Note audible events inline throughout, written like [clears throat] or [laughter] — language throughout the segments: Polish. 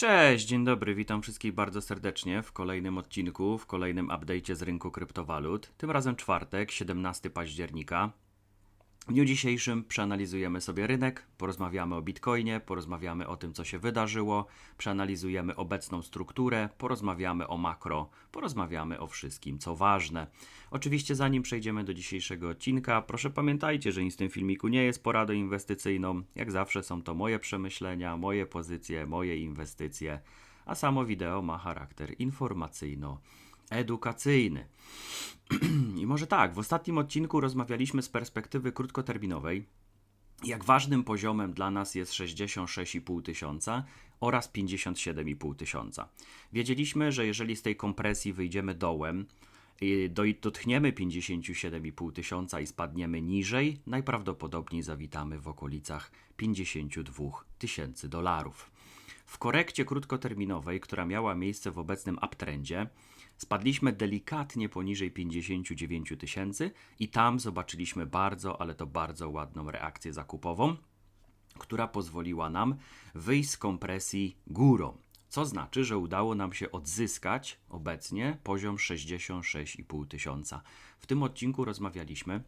Cześć, dzień dobry, witam wszystkich bardzo serdecznie w kolejnym odcinku, w kolejnym update'cie z rynku kryptowalut. Tym razem czwartek, 17 października. W dniu dzisiejszym przeanalizujemy sobie rynek, porozmawiamy o Bitcoinie, porozmawiamy o tym, co się wydarzyło, przeanalizujemy obecną strukturę, porozmawiamy o makro, porozmawiamy o wszystkim, co ważne. Oczywiście, zanim przejdziemy do dzisiejszego odcinka, proszę pamiętajcie, że nic w tym filmiku nie jest poradą inwestycyjną. Jak zawsze są to moje przemyślenia, moje pozycje, moje inwestycje, a samo wideo ma charakter informacyjno-edukacyjny. [clears throat] I może tak, w ostatnim odcinku rozmawialiśmy z perspektywy krótkoterminowej, jak ważnym poziomem dla nas jest 66,5 tysiąca oraz 57,5 tysiąca. Wiedzieliśmy, że jeżeli z tej kompresji wyjdziemy dołem, i do- dotkniemy 57,5 tysiąca i spadniemy niżej, najprawdopodobniej zawitamy w okolicach 52 tysięcy dolarów. W korekcie krótkoterminowej, która miała miejsce w obecnym uptrendzie, spadliśmy delikatnie poniżej 59 tysięcy i tam zobaczyliśmy bardzo, ale to bardzo ładną reakcję zakupową, która pozwoliła nam wyjść z kompresji górą. Co znaczy, że udało nam się odzyskać obecnie poziom 66,5 tysiąca. W tym odcinku rozmawialiśmy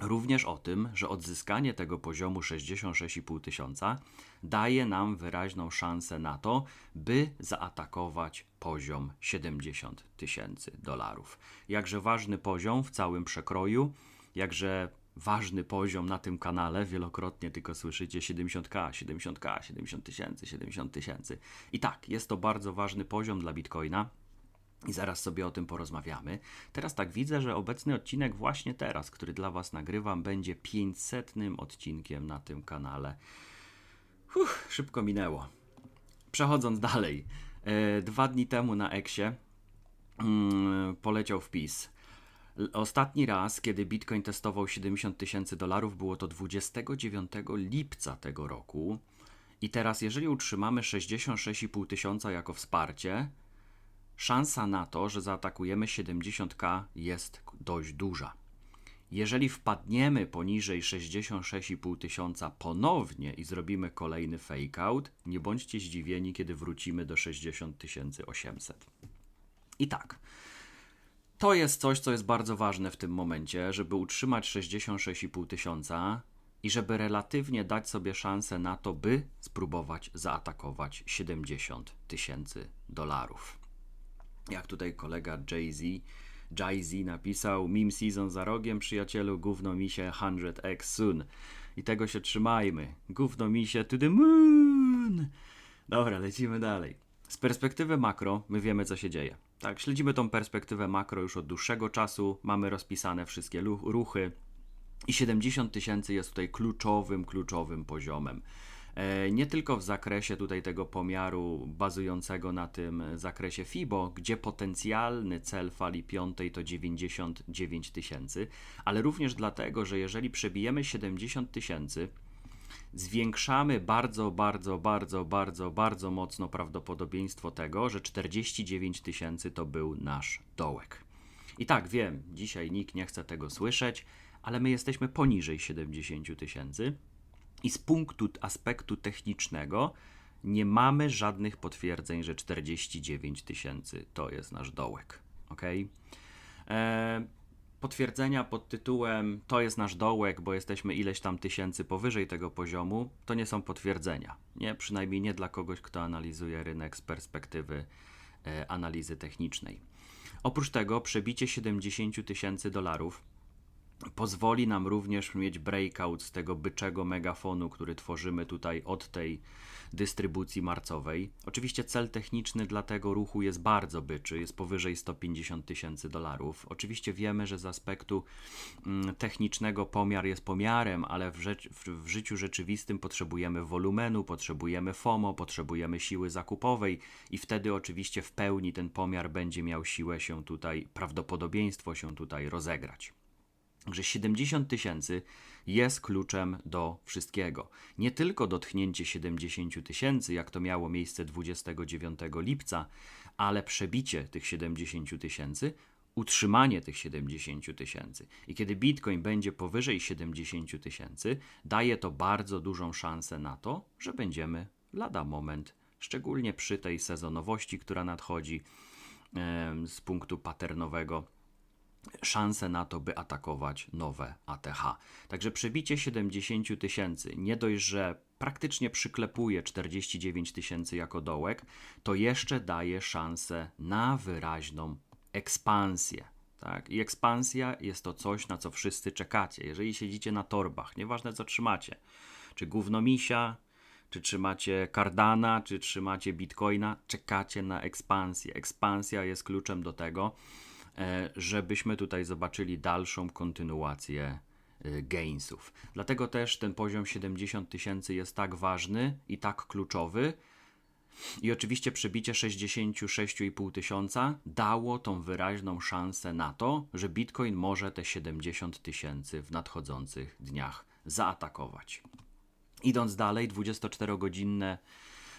również o tym, że odzyskanie tego poziomu 66,5 tysiąca daje nam wyraźną szansę na to, by zaatakować poziom 70 tysięcy dolarów. Jakże ważny poziom w całym przekroju, jakże ważny poziom na tym kanale, wielokrotnie tylko słyszycie 70k, 70k, 70 tysięcy, 70 tysięcy. I tak, jest to bardzo ważny poziom dla Bitcoina. I zaraz sobie o tym porozmawiamy. Teraz tak widzę, że obecny odcinek właśnie teraz, który dla Was nagrywam, będzie 500 odcinkiem na tym kanale. Uff, szybko minęło. Przechodząc dalej. E, dwa dni temu na Eksie mm, poleciał wpis. Ostatni raz, kiedy Bitcoin testował 70 tysięcy dolarów, było to 29 lipca tego roku. I teraz, jeżeli utrzymamy 66,5 tysiąca jako wsparcie, szansa na to, że zaatakujemy 70k jest dość duża. Jeżeli wpadniemy poniżej 66,5 tysiąca ponownie i zrobimy kolejny fake out, nie bądźcie zdziwieni, kiedy wrócimy do 60 800. I tak, to jest coś, co jest bardzo ważne w tym momencie, żeby utrzymać 66,5 tysiąca i żeby relatywnie dać sobie szansę na to, by spróbować zaatakować 70 tysięcy dolarów. Jak tutaj kolega Jay-Z, Jay-Z napisał, meme season za rogiem, przyjacielu, gówno mi się 100x soon. I tego się trzymajmy. Gówno mi się to the moon. Dobra, lecimy dalej. Z perspektywy makro my wiemy, co się dzieje. Tak, śledzimy tą perspektywę makro już od dłuższego czasu, mamy rozpisane wszystkie ruchy i 70 tysięcy jest tutaj kluczowym, kluczowym poziomem. E, Nie tylko w zakresie tutaj tego pomiaru bazującego na tym zakresie FIBO, gdzie potencjalny cel fali piątej to 99 tysięcy, ale również dlatego, że jeżeli przebijemy 70 tysięcy, zwiększamy bardzo, bardzo, bardzo, bardzo, bardzo mocno prawdopodobieństwo tego, że 49 tysięcy to był nasz dołek. I tak, wiem, dzisiaj nikt nie chce tego słyszeć, ale my jesteśmy poniżej 70 tysięcy i z punktu aspektu technicznego nie mamy żadnych potwierdzeń, że 49 tysięcy to jest nasz dołek. Ok? E, potwierdzenia pod tytułem to jest nasz dołek, bo jesteśmy ileś tam tysięcy powyżej tego poziomu, to nie są potwierdzenia. Nie, przynajmniej nie dla kogoś, kto analizuje rynek z perspektywy e, analizy technicznej. Oprócz tego przebicie 70 tysięcy dolarów pozwoli nam również mieć breakout z tego byczego megafonu, który tworzymy tutaj od tej dystrybucji marcowej. Oczywiście cel techniczny dla tego ruchu jest bardzo byczy, jest powyżej 150 tysięcy dolarów. Oczywiście wiemy, że z aspektu mm, technicznego pomiar jest pomiarem, ale w, rzecz, w, w życiu rzeczywistym potrzebujemy wolumenu, potrzebujemy FOMO, potrzebujemy siły zakupowej i wtedy oczywiście w pełni ten pomiar będzie miał siłę się tutaj, prawdopodobieństwo się tutaj rozegrać. Także 70 tysięcy jest kluczem do wszystkiego. Nie tylko dotknięcie 70 tysięcy, jak to miało miejsce 29 lipca, ale przebicie tych 70 tysięcy, utrzymanie tych 70 tysięcy. I kiedy Bitcoin będzie powyżej 70 tysięcy, daje to bardzo dużą szansę na to, że będziemy lada moment szczególnie przy tej sezonowości, która nadchodzi z punktu paternowego szanse na to, by atakować nowe ATH. Także przebicie 70 tysięcy, nie dość, że praktycznie przyklepuje 49 tysięcy jako dołek, to jeszcze daje szansę na wyraźną ekspansję. Tak? I ekspansja jest to coś, na co wszyscy czekacie. Jeżeli siedzicie na torbach, nieważne co trzymacie, czy gównomisia, czy trzymacie Cardana, czy trzymacie Bitcoina, czekacie na ekspansję. Ekspansja jest kluczem do tego, żebyśmy tutaj zobaczyli dalszą kontynuację e, gainsów. Dlatego też ten poziom 70 tysięcy jest tak ważny i tak kluczowy. I oczywiście przebicie 66,5 tysiąca dało tą wyraźną szansę na to, że Bitcoin może te 70 tysięcy w nadchodzących dniach zaatakować. Idąc dalej, 24-godzinne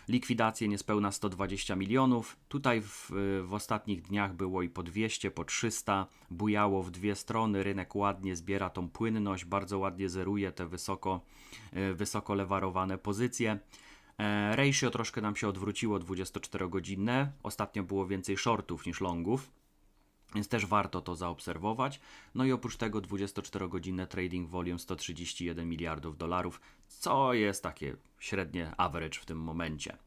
likwidacje niespełna 120 milionów. Tutaj w, w ostatnich dniach było i po 200, po 300, bujało w dwie strony. Rynek ładnie zbiera tą płynność, bardzo ładnie zeruje te wysoko, e, wysoko lewarowane pozycje. E, Ratio troszkę nam się odwróciło 24-godzinne. Ostatnio było więcej shortów niż longów. Więc też warto to zaobserwować. No i oprócz tego 24-godzinne trading volume 131 miliardów dolarów, co jest takie średnie average w tym momencie.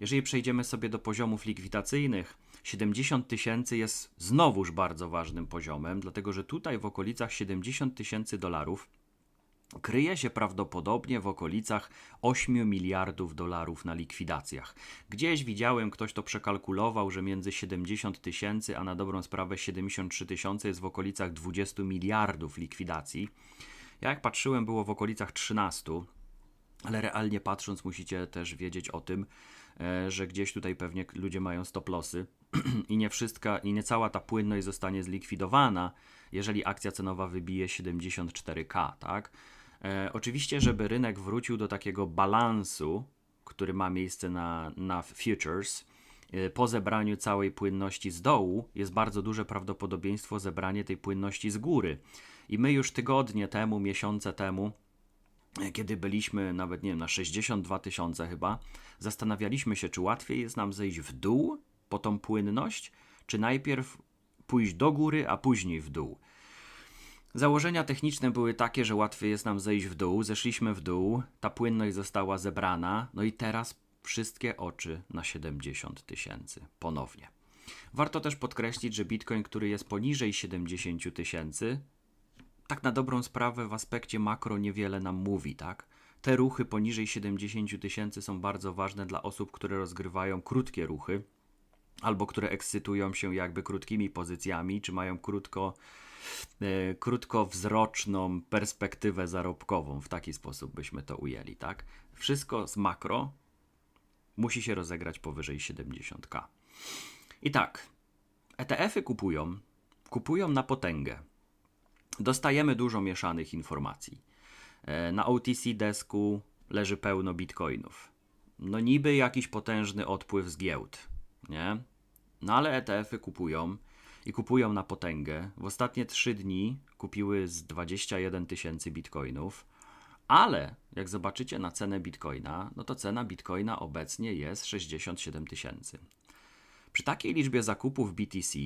Jeżeli przejdziemy sobie do poziomów likwidacyjnych, 70 tysięcy jest znowuż bardzo ważnym poziomem, dlatego że tutaj w okolicach 70 tysięcy dolarów kryje się prawdopodobnie w okolicach 8 miliardów dolarów na likwidacjach. Gdzieś widziałem, ktoś to przekalkulował, że między 70 tysięcy, a na dobrą sprawę 73 tysiące jest w okolicach 20 miliardów likwidacji. Ja jak patrzyłem, było w okolicach 13, ale realnie patrząc, musicie też wiedzieć o tym, e, że gdzieś tutaj pewnie ludzie mają stop lossy [clears throat] i nie wszystka, i nie cała ta płynność zostanie zlikwidowana, jeżeli akcja cenowa wybije 74k, tak? E, oczywiście, żeby rynek wrócił do takiego balansu, który ma miejsce na, na futures, e, po zebraniu całej płynności z dołu, jest bardzo duże prawdopodobieństwo zebranie tej płynności z góry. I my już tygodnie temu, miesiące temu, e, kiedy byliśmy nawet, nie wiem, na 62 tysiące chyba, zastanawialiśmy się, czy łatwiej jest nam zejść w dół po tą płynność, czy najpierw pójść do góry, a później w dół. Założenia techniczne były takie, że łatwiej jest nam zejść w dół. Zeszliśmy w dół, ta płynność została zebrana, no i teraz wszystkie oczy na 70 tysięcy ponownie. Warto też podkreślić, że Bitcoin, który jest poniżej 70 tysięcy, tak na dobrą sprawę w aspekcie makro niewiele nam mówi, tak? Te ruchy poniżej 70 tysięcy są bardzo ważne dla osób, które rozgrywają krótkie ruchy, albo które ekscytują się jakby krótkimi pozycjami, czy mają krótko E, krótkowzroczną perspektywę zarobkową. W taki sposób byśmy to ujęli, tak? Wszystko z makro musi się rozegrać powyżej 70k. I tak, ETF-y kupują, kupują na potęgę. Dostajemy dużo mieszanych informacji. E, na OTC desku leży pełno bitcoinów. No niby jakiś potężny odpływ z giełd, nie? No ale ETF-y kupują i kupują na potęgę. W ostatnie 3 dni kupiły z 21 tysięcy bitcoinów, ale jak zobaczycie na cenę bitcoina, no to cena bitcoina obecnie jest 67 tysięcy. Przy takiej liczbie zakupów BTC,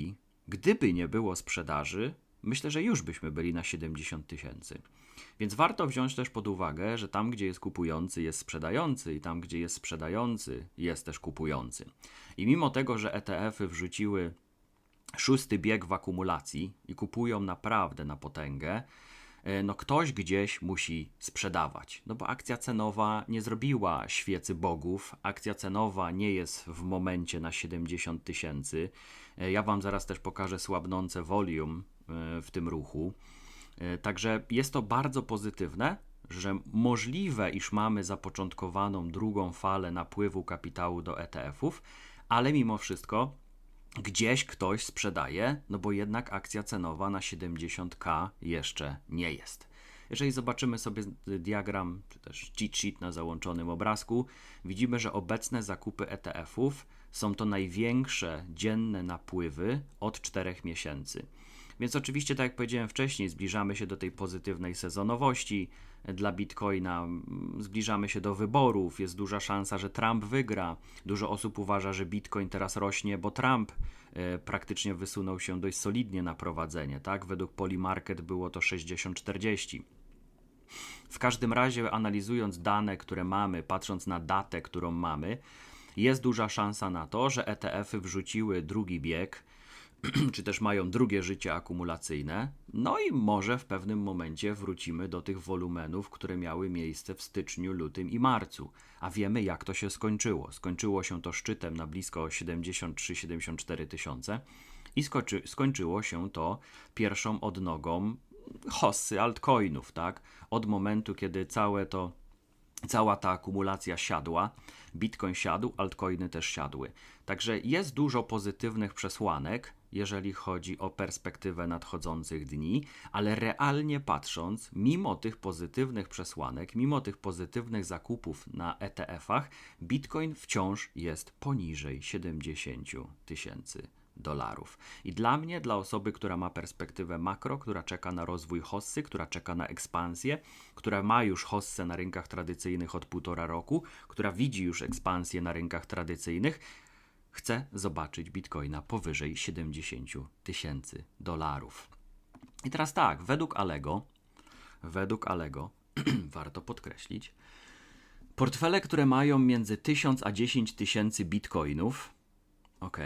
gdyby nie było sprzedaży, myślę, że już byśmy byli na 70 tysięcy. Więc warto wziąć też pod uwagę, że tam, gdzie jest kupujący, jest sprzedający, i tam, gdzie jest sprzedający, jest też kupujący. I mimo tego, że ETF-y wrzuciły szósty bieg w akumulacji i kupują naprawdę na potęgę, e, no ktoś gdzieś musi sprzedawać. No bo akcja cenowa nie zrobiła świecy bogów, akcja cenowa nie jest w momencie na 70 tysięcy. E, ja Wam zaraz też pokażę słabnące volume e, w tym ruchu. Także jest to bardzo pozytywne, że możliwe, iż mamy zapoczątkowaną drugą falę napływu kapitału do ETF-ów, ale mimo wszystko gdzieś ktoś sprzedaje, no bo jednak akcja cenowa na 70k jeszcze nie jest. Jeżeli zobaczymy sobie diagram, czy też cheat sheet na załączonym obrazku, widzimy, że obecne zakupy ETF-ów są to największe dzienne napływy od 4 miesięcy. Więc oczywiście, tak jak powiedziałem wcześniej, zbliżamy się do tej pozytywnej sezonowości. dla Bitcoina. Zbliżamy się do wyborów, jest duża szansa, że Trump wygra. Dużo osób uważa, że Bitcoin teraz rośnie, bo Trump e, praktycznie wysunął się dość solidnie na prowadzenie. Tak? Według Polymarket było to 60-40. W każdym razie, analizując dane, które mamy, patrząc na datę, którą mamy, jest duża szansa na to, że ETF-y wrzuciły drugi bieg, [clears throat] czy też mają drugie życie akumulacyjne, no i może w pewnym momencie wrócimy do tych wolumenów, które miały miejsce w styczniu, lutym i marcu. A wiemy, jak to się skończyło. Skończyło się to szczytem na blisko 73-74 tysiące i skończy, skończyło się to pierwszą odnogą hossy altcoinów, tak? Od momentu, kiedy całe to cała ta akumulacja siadła, Bitcoin siadł, altcoiny też siadły. Także jest dużo pozytywnych przesłanek, jeżeli chodzi o perspektywę nadchodzących dni, ale realnie patrząc, mimo tych pozytywnych przesłanek, mimo tych pozytywnych zakupów na ETF-ach, Bitcoin wciąż jest poniżej 70 tysięcy dolarów. I dla mnie, dla osoby, która ma perspektywę makro, która czeka na rozwój hossy, która czeka na ekspansję, która ma już hossę na rynkach tradycyjnych od półtora roku, która widzi już ekspansję na rynkach tradycyjnych, chce zobaczyć bitcoina powyżej 70 tysięcy dolarów. I teraz tak, według Alego, według Alego, [clears throat] warto podkreślić, portfele, które mają między 1000 a 10 tysięcy bitcoinów, ok,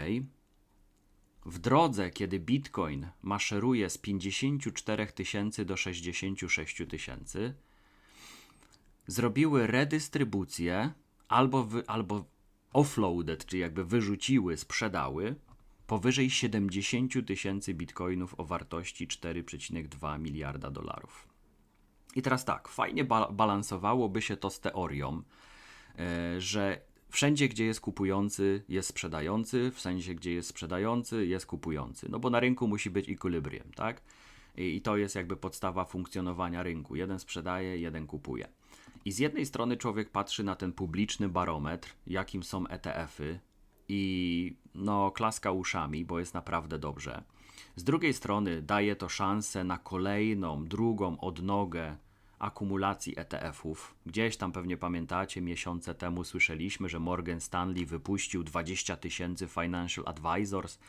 w drodze, kiedy Bitcoin maszeruje z 54 tysięcy do 66 tysięcy, zrobiły redystrybucję albo, wy, albo offloaded, czyli jakby wyrzuciły, sprzedały powyżej 70 tysięcy bitcoinów o wartości 4,2 miliarda dolarów. I teraz tak, fajnie ba balansowałoby się to z teorią, yy, że Wszędzie, gdzie jest kupujący, jest sprzedający, w sensie, gdzie jest sprzedający, jest kupujący. No bo na rynku musi być equilibrium, tak? I to jest jakby podstawa funkcjonowania rynku. Jeden sprzedaje, jeden kupuje. I z jednej strony człowiek patrzy na ten publiczny barometr, jakim są ETF-y, i no, klaska uszami, bo jest naprawdę dobrze. Z drugiej strony daje to szansę na kolejną, drugą odnogę akumulacji ETF-ów. Gdzieś tam pewnie pamiętacie, miesiące temu słyszeliśmy, że Morgan Stanley wypuścił 20 tysięcy financial advisors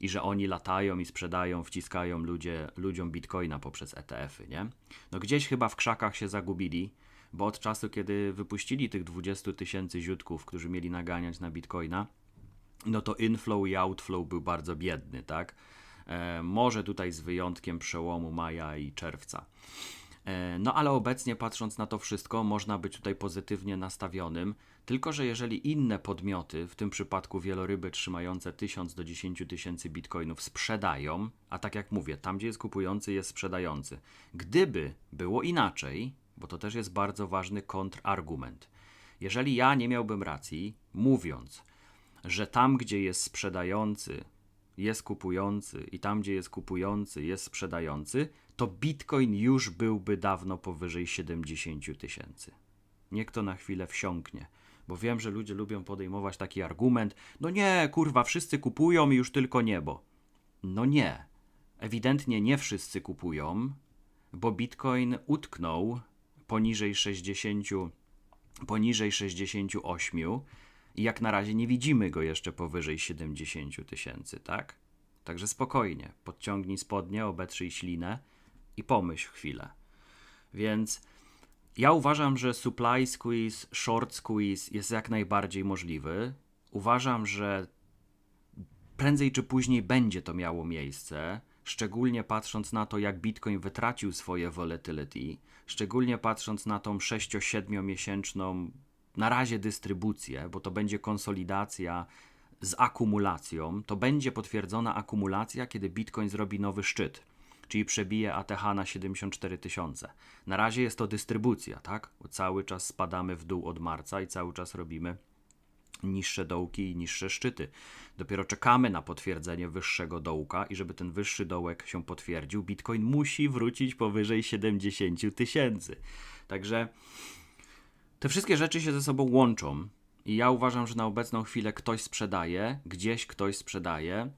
i że oni latają i sprzedają, wciskają ludzie, ludziom bitcoina poprzez ETF-y, nie? No gdzieś chyba w krzakach się zagubili, bo od czasu, kiedy wypuścili tych 20 tysięcy ziutków, którzy mieli naganiać na bitcoina, no to inflow i outflow był bardzo biedny, tak? E, może tutaj z wyjątkiem przełomu maja i czerwca. E, no ale obecnie patrząc na to wszystko, można być tutaj pozytywnie nastawionym, tylko że jeżeli inne podmioty, w tym przypadku wieloryby trzymające 1000 do 10 tysięcy bitcoinów, sprzedają, a tak jak mówię, tam gdzie jest kupujący, jest sprzedający. Gdyby było inaczej, bo to też jest bardzo ważny kontrargument. Jeżeli ja nie miałbym racji, mówiąc, że tam gdzie jest sprzedający, jest kupujący i tam gdzie jest kupujący, jest sprzedający, to Bitcoin już byłby dawno powyżej 70 tysięcy. Niech to na chwilę wsiąknie, bo wiem, że ludzie lubią podejmować taki argument: no nie, kurwa, wszyscy kupują i już tylko niebo. No nie. Ewidentnie nie wszyscy kupują, bo Bitcoin utknął poniżej 60, poniżej 68 i jak na razie nie widzimy go jeszcze powyżej 70 tysięcy, tak? Także spokojnie, podciągnij spodnie, obetrzyj ślinę i pomyśl chwilę. Więc ja uważam, że supply squeeze, short squeeze jest jak najbardziej możliwy. Uważam, że prędzej czy później będzie to miało miejsce, szczególnie patrząc na to, jak Bitcoin wytracił swoje volatility, szczególnie patrząc na tą 6-7 miesięczną na razie dystrybucję, bo to będzie konsolidacja z akumulacją, to będzie potwierdzona akumulacja, kiedy Bitcoin zrobi nowy szczyt czyli przebije ATH na 74 tysiące. Na razie jest to dystrybucja, tak? Cały czas spadamy w dół od marca i cały czas robimy niższe dołki i niższe szczyty. Dopiero czekamy na potwierdzenie wyższego dołka i żeby ten wyższy dołek się potwierdził, Bitcoin musi wrócić powyżej 70 tysięcy. Także te wszystkie rzeczy się ze sobą łączą i ja uważam, że na obecną chwilę ktoś sprzedaje, gdzieś ktoś sprzedaje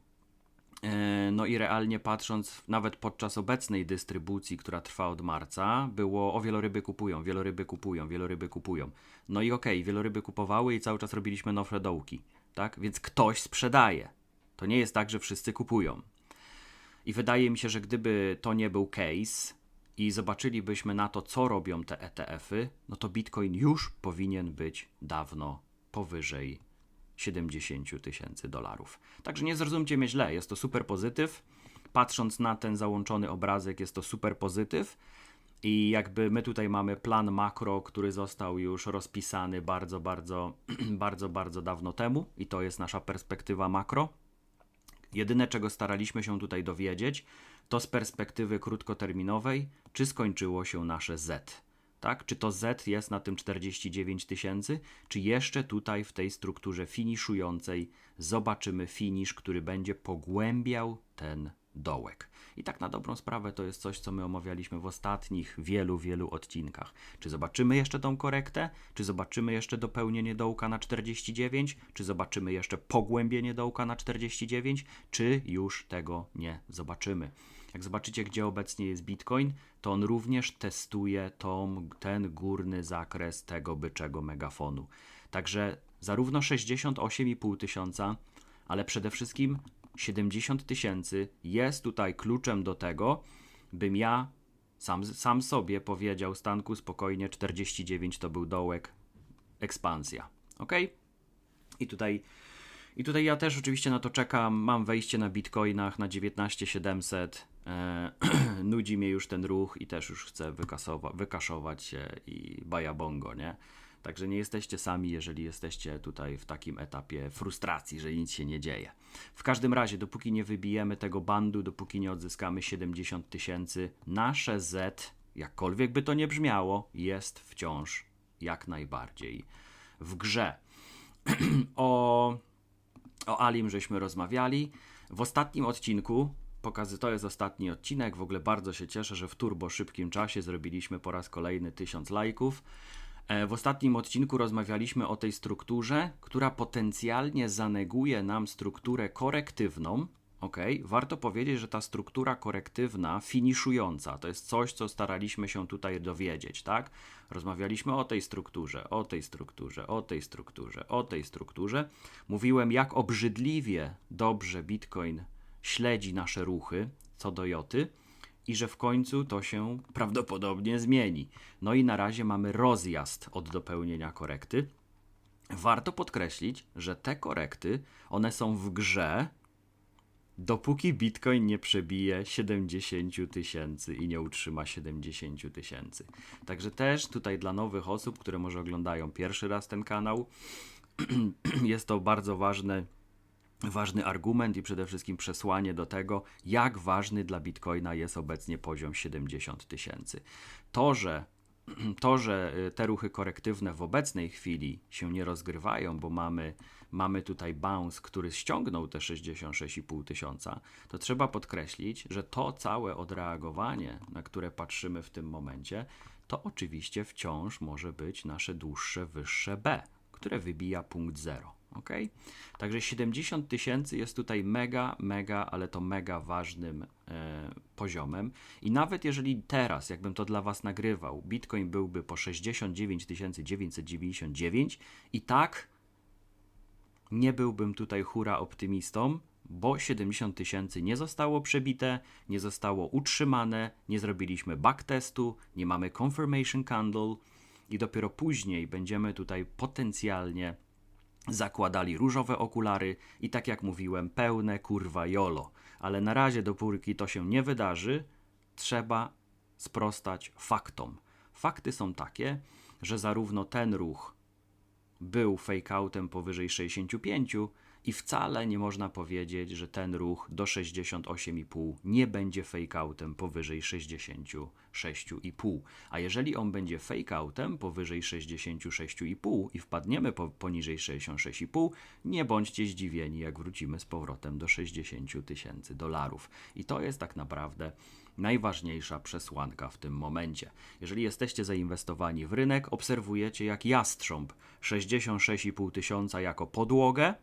no i realnie patrząc, nawet podczas obecnej dystrybucji, która trwa od marca, było o wieloryby kupują, wieloryby kupują, wieloryby kupują. No i okej, okay, wieloryby kupowały i cały czas robiliśmy nowe dołki, tak? Więc ktoś sprzedaje. To nie jest tak, że wszyscy kupują. I wydaje mi się, że gdyby to nie był case i zobaczylibyśmy na to, co robią te ETF-y, no to Bitcoin już powinien być dawno powyżej 70 tysięcy dolarów. Także nie zrozumcie mnie źle, jest to super pozytyw. Patrząc na ten załączony obrazek, jest to super pozytyw. I jakby my tutaj mamy plan makro, który został już rozpisany bardzo, bardzo, [clears throat] bardzo, bardzo dawno temu, i to jest nasza perspektywa makro. Jedyne, czego staraliśmy się tutaj dowiedzieć, to z perspektywy krótkoterminowej, czy skończyło się nasze Z tak? Czy to Z jest na tym 49 tysięcy, czy jeszcze tutaj w tej strukturze finiszującej zobaczymy finisz, który będzie pogłębiał ten dołek. I tak na dobrą sprawę to jest coś, co my omawialiśmy w ostatnich wielu, wielu odcinkach. Czy zobaczymy jeszcze tą korektę? Czy zobaczymy jeszcze dopełnienie dołka na 49? Czy zobaczymy jeszcze pogłębienie dołka na 49? Czy już tego nie zobaczymy? Jak zobaczycie, gdzie obecnie jest Bitcoin, to on również testuje tą, ten górny zakres tego byczego megafonu. Także zarówno 68,5 tysiąca, ale przede wszystkim 70 tysięcy jest tutaj kluczem do tego, bym ja sam, sam sobie powiedział, Stanku, spokojnie, 49 to był dołek, ekspansja. Ok? I tutaj i tutaj ja też oczywiście na to czekam. Mam wejście na bitcoinach na 19700. E, [clears throat] nudzi mnie już ten ruch i też już chcę wykaszować się i bajabongo, nie? Także nie jesteście sami, jeżeli jesteście tutaj w takim etapie frustracji, że nic się nie dzieje. W każdym razie, dopóki nie wybijemy tego bandu, dopóki nie odzyskamy 70 tysięcy, nasze Z, jakkolwiek by to nie brzmiało, jest wciąż jak najbardziej w grze. [clears throat] o o Alim żeśmy rozmawiali. W ostatnim odcinku, pokazy to jest ostatni odcinek, w ogóle bardzo się cieszę, że w turbo szybkim czasie zrobiliśmy po raz kolejny tysiąc lajków. E, w ostatnim odcinku rozmawialiśmy o tej strukturze, która potencjalnie zaneguje nam strukturę korektywną, Ok, warto powiedzieć, że ta struktura korektywna, finiszująca, to jest coś, co staraliśmy się tutaj dowiedzieć, tak? Rozmawialiśmy o tej strukturze, o tej strukturze, o tej strukturze, o tej strukturze. Mówiłem, jak obrzydliwie dobrze Bitcoin śledzi nasze ruchy co do joty i że w końcu to się prawdopodobnie zmieni. No i na razie mamy rozjazd od dopełnienia korekty. Warto podkreślić, że te korekty, one są w grze dopóki Bitcoin nie przebije 70 tysięcy i nie utrzyma 70 tysięcy. Także też tutaj dla nowych osób, które może oglądają pierwszy raz ten kanał, [clears throat] jest to bardzo ważne ważny argument i przede wszystkim przesłanie do tego, jak ważny dla Bitcoina jest obecnie poziom 70 tysięcy. To, że to, że y, te ruchy korektywne w obecnej chwili się nie rozgrywają, bo mamy, mamy tutaj bounce, który ściągnął te 66,5 tysiąca, to trzeba podkreślić, że to całe odreagowanie, na które patrzymy w tym momencie, to oczywiście wciąż może być nasze dłuższe, wyższe B, które wybija punkt zero. Ok? Także 70 tysięcy jest tutaj mega, mega, ale to mega ważnym poziomem. I nawet jeżeli teraz, jakbym to dla Was nagrywał, Bitcoin byłby po 69 999 i tak nie byłbym tutaj hura optymistą, bo 70 tysięcy nie zostało przebite, nie zostało utrzymane, nie zrobiliśmy backtestu, nie mamy confirmation candle i dopiero później będziemy tutaj potencjalnie zakładali różowe okulary i tak jak mówiłem, pełne kurwa jolo. Ale na razie, dopóki to się nie wydarzy, trzeba sprostać faktom. Fakty są takie, że zarówno ten ruch był fake-outem powyżej 65, i wcale nie można powiedzieć, że ten ruch do 68,5 nie będzie fake-outem powyżej 66,5. A jeżeli on będzie fake-outem powyżej 66,5 i wpadniemy po, poniżej 66,5, nie bądźcie zdziwieni, jak wrócimy z powrotem do 60 tysięcy dolarów. I to jest tak naprawdę najważniejsza przesłanka w tym momencie. Jeżeli jesteście zainwestowani w rynek, obserwujecie jak jastrząb 66,5 tysiąca jako podłogę,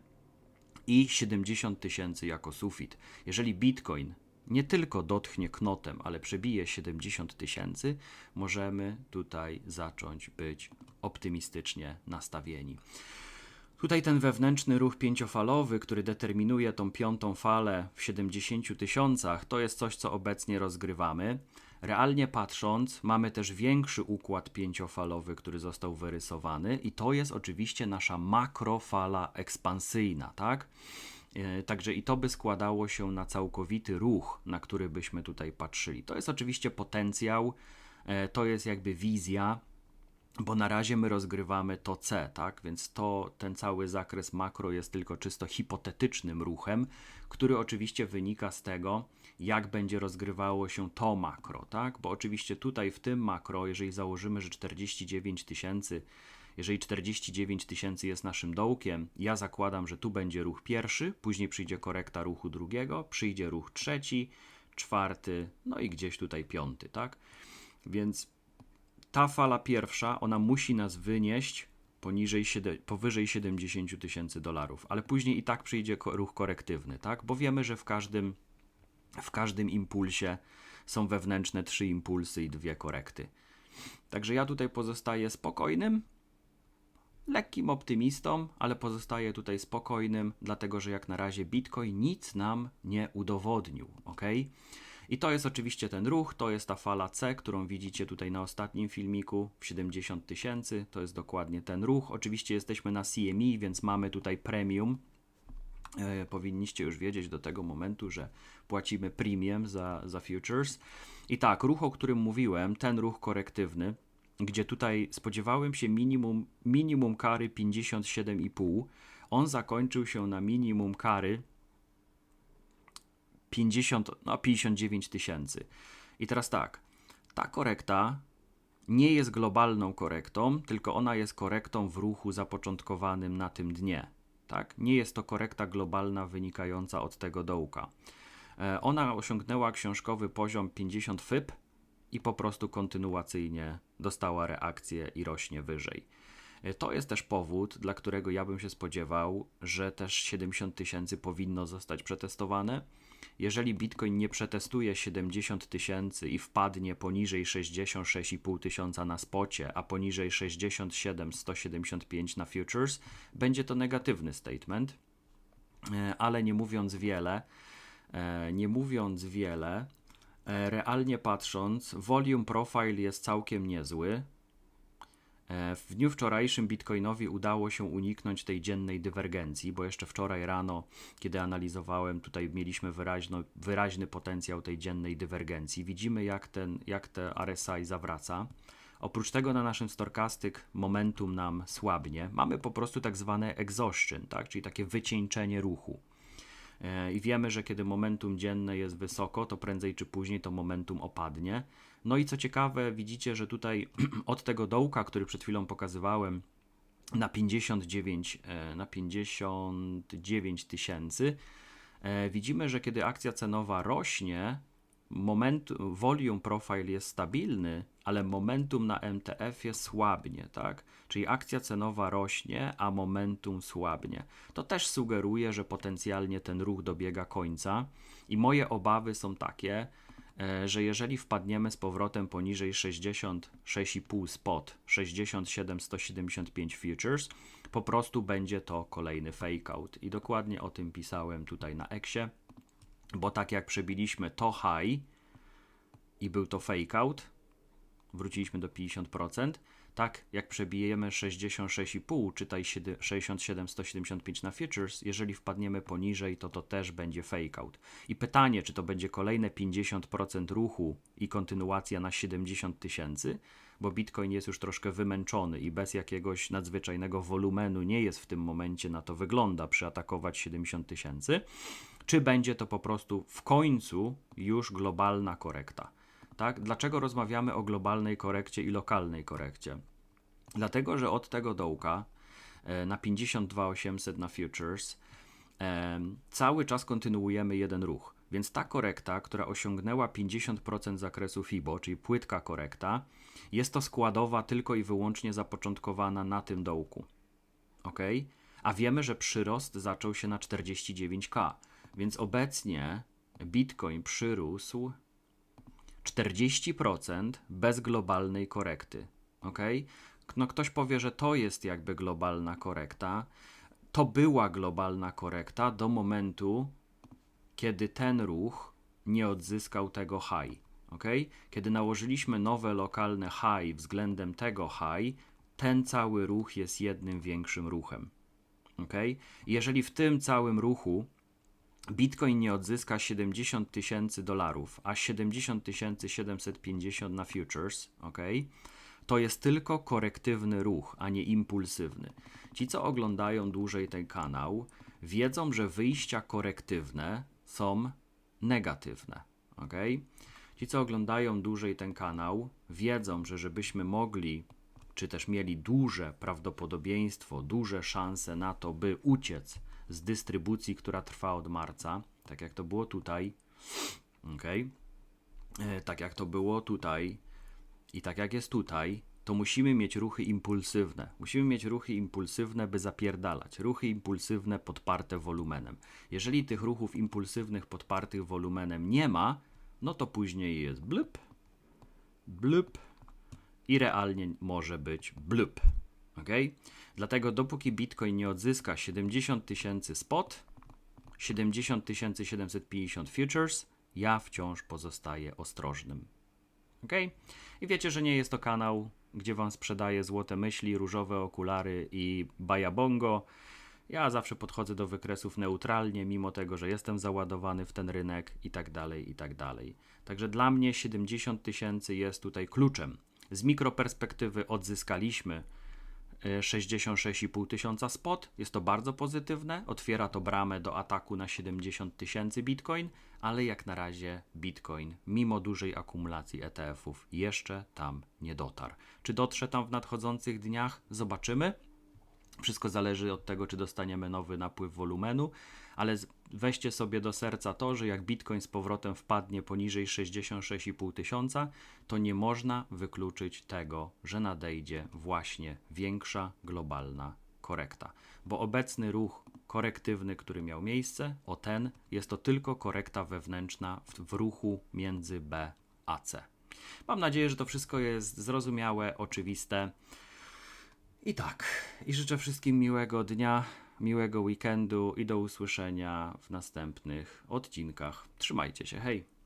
i 70 tysięcy jako sufit. Jeżeli Bitcoin nie tylko dotknie knotem, ale przebije 70 tysięcy, możemy tutaj zacząć być optymistycznie nastawieni. Tutaj ten wewnętrzny ruch pięciofalowy, który determinuje tą piątą falę w 70 tysiącach, to jest coś, co obecnie rozgrywamy. Realnie patrząc, mamy też większy układ pięciofalowy, który został wyrysowany, i to jest oczywiście nasza makrofala ekspansyjna, tak? E, Także i to by składało się na całkowity ruch, na który byśmy tutaj patrzyli. To jest oczywiście potencjał, e, to jest jakby wizja, bo na razie my rozgrywamy to C, tak? Więc to ten cały zakres makro jest tylko czysto hipotetycznym ruchem, który oczywiście wynika z tego, jak będzie rozgrywało się to makro, tak? Bo oczywiście tutaj w tym makro, jeżeli założymy, że 49 tysięcy, jeżeli 49 tysięcy jest naszym dołkiem, ja zakładam, że tu będzie ruch pierwszy, później przyjdzie korekta ruchu drugiego, przyjdzie ruch trzeci, czwarty, no i gdzieś tutaj piąty, tak? Więc ta fala pierwsza, ona musi nas wynieść poniżej, powyżej 70 tysięcy dolarów, ale później i tak przyjdzie ruch korektywny, tak? Bo wiemy, że w każdym, w każdym impulsie są wewnętrzne trzy impulsy i dwie korekty. Także ja tutaj pozostaję spokojnym, lekkim optymistą, ale pozostaję tutaj spokojnym, dlatego że jak na razie Bitcoin nic nam nie udowodnił, ok? I to jest oczywiście ten ruch, to jest ta fala C, którą widzicie tutaj na ostatnim filmiku w 70 tysięcy. To jest dokładnie ten ruch. Oczywiście jesteśmy na CME, więc mamy tutaj premium. E, powinniście już wiedzieć do tego momentu, że płacimy premium za, za futures. I tak, ruch, o którym mówiłem, ten ruch korektywny, gdzie tutaj spodziewałem się minimum, minimum kary 57,5, on zakończył się na minimum kary 50, no 59 tysięcy. I teraz tak, ta korekta nie jest globalną korektą, tylko ona jest korektą w ruchu zapoczątkowanym na tym dnie. Tak? Nie jest to korekta globalna wynikająca od tego dołka. E, Ona osiągnęła książkowy poziom 50 FIP i po prostu kontynuacyjnie dostała reakcję i rośnie wyżej. E, To jest też powód, dla którego ja bym się spodziewał, że też 70 tysięcy powinno zostać przetestowane. Jeżeli Bitcoin nie przetestuje 70 tysięcy i wpadnie poniżej 66,5 tysiąca na spocie, a poniżej 67 175 na futures, będzie to negatywny statement. E, Ale nie mówiąc wiele, e, nie mówiąc wiele, e, realnie patrząc, volume profile jest całkiem niezły. E, W dniu wczorajszym Bitcoinowi udało się uniknąć tej dziennej dywergencji, bo jeszcze wczoraj rano, kiedy analizowałem, tutaj mieliśmy wyraźno, wyraźny potencjał tej dziennej dywergencji. Widzimy, jak, ten, jak te RSI zawraca. Oprócz tego na naszym Stochastic momentum nam słabnie. Mamy po prostu tak zwane exhaustion, tak? czyli takie wycieńczenie ruchu. E, I wiemy, że kiedy momentum dzienne jest wysoko, to prędzej czy później to momentum opadnie. No i co ciekawe, widzicie, że tutaj [clears throat] od tego dołka, który przed chwilą pokazywałem, na 59, e, na 59 tysięcy, e, widzimy, że kiedy akcja cenowa rośnie, moment, volume profile jest stabilny, ale momentum na MTF-ie słabnie, tak? Czyli akcja cenowa rośnie, a momentum słabnie. To też sugeruje, że potencjalnie ten ruch dobiega końca i moje obawy są takie, że jeżeli wpadniemy z powrotem poniżej 66,5 spot, 67 175 futures, po prostu będzie to kolejny fake out. I dokładnie o tym pisałem tutaj na Exie, bo tak jak przebiliśmy to high i był to fake out, wróciliśmy do 50%, tak jak przebijemy 66,5, czytaj 67 175 na futures, jeżeli wpadniemy poniżej, to to też będzie fake out. I pytanie, czy to będzie kolejne 50% ruchu i kontynuacja na 70 tysięcy, bo Bitcoin jest już troszkę wymęczony i bez jakiegoś nadzwyczajnego wolumenu nie jest w tym momencie na to wygląda przyatakować 70 tysięcy, czy będzie to po prostu w końcu już globalna korekta. Tak? Dlaczego rozmawiamy o globalnej korekcie i lokalnej korekcie? Dlatego, że od tego dołka e, na 52800 na futures e, cały czas kontynuujemy jeden ruch. Więc ta korekta, która osiągnęła 50% zakresu FIBO, czyli płytka korekta, jest to składowa tylko i wyłącznie zapoczątkowana na tym dołku. Ok? A wiemy, że przyrost zaczął się na 49k, więc obecnie Bitcoin przyrósł 40% bez globalnej korekty. Ok? No ktoś powie, że to jest jakby globalna korekta. To była globalna korekta do momentu, kiedy ten ruch nie odzyskał tego high. Ok? Kiedy nałożyliśmy nowe lokalne high względem tego high, ten cały ruch jest jednym większym ruchem. Ok? Jeżeli w tym całym ruchu Bitcoin nie odzyska 70 tysięcy dolarów, a 70 750 na futures, ok? To jest tylko korektywny ruch, a nie impulsywny. Ci, co oglądają dłużej ten kanał, wiedzą, że wyjścia korektywne są negatywne, ok? Ci, co oglądają dłużej ten kanał, wiedzą, że żebyśmy mogli, czy też mieli duże prawdopodobieństwo, duże szanse na to, by uciec z dystrybucji, która trwa od marca, tak jak to było tutaj, ok? E, tak jak to było tutaj i tak jak jest tutaj, to musimy mieć ruchy impulsywne. Musimy mieć ruchy impulsywne, by zapierdalać. Ruchy impulsywne podparte wolumenem. Jeżeli tych ruchów impulsywnych podpartych wolumenem nie ma, no to później jest blup, blup i realnie może być blup. Ok? Dlatego dopóki Bitcoin nie odzyska 70 tysięcy spot, 70 750 futures, ja wciąż pozostaję ostrożnym. Ok? I wiecie, że nie jest to kanał, gdzie wam sprzedaję złote myśli, różowe okulary i bajabongo. Ja zawsze podchodzę do wykresów neutralnie, mimo tego, że jestem załadowany w ten rynek i tak dalej, i tak dalej. Także dla mnie 70 tysięcy jest tutaj kluczem. Z mikroperspektywy odzyskaliśmy 66,5 tysiąca spot. Jest to bardzo pozytywne. Otwiera to bramę do ataku na 70 tysięcy bitcoin, ale jak na razie bitcoin, mimo dużej akumulacji ETF-ów, jeszcze tam nie dotarł. Czy dotrze tam w nadchodzących dniach? Zobaczymy. Wszystko zależy od tego, czy dostaniemy nowy napływ wolumenu, ale weźcie sobie do serca to, że jak Bitcoin z powrotem wpadnie poniżej 66,5 tysiąca, to nie można wykluczyć tego, że nadejdzie właśnie większa globalna korekta. Bo obecny ruch korektywny, który miał miejsce, o ten, jest to tylko korekta wewnętrzna w, w ruchu między B a C. Mam nadzieję, że to wszystko jest zrozumiałe, oczywiste. I tak, i życzę wszystkim miłego dnia, miłego weekendu i do usłyszenia w następnych odcinkach. Trzymajcie się, hej!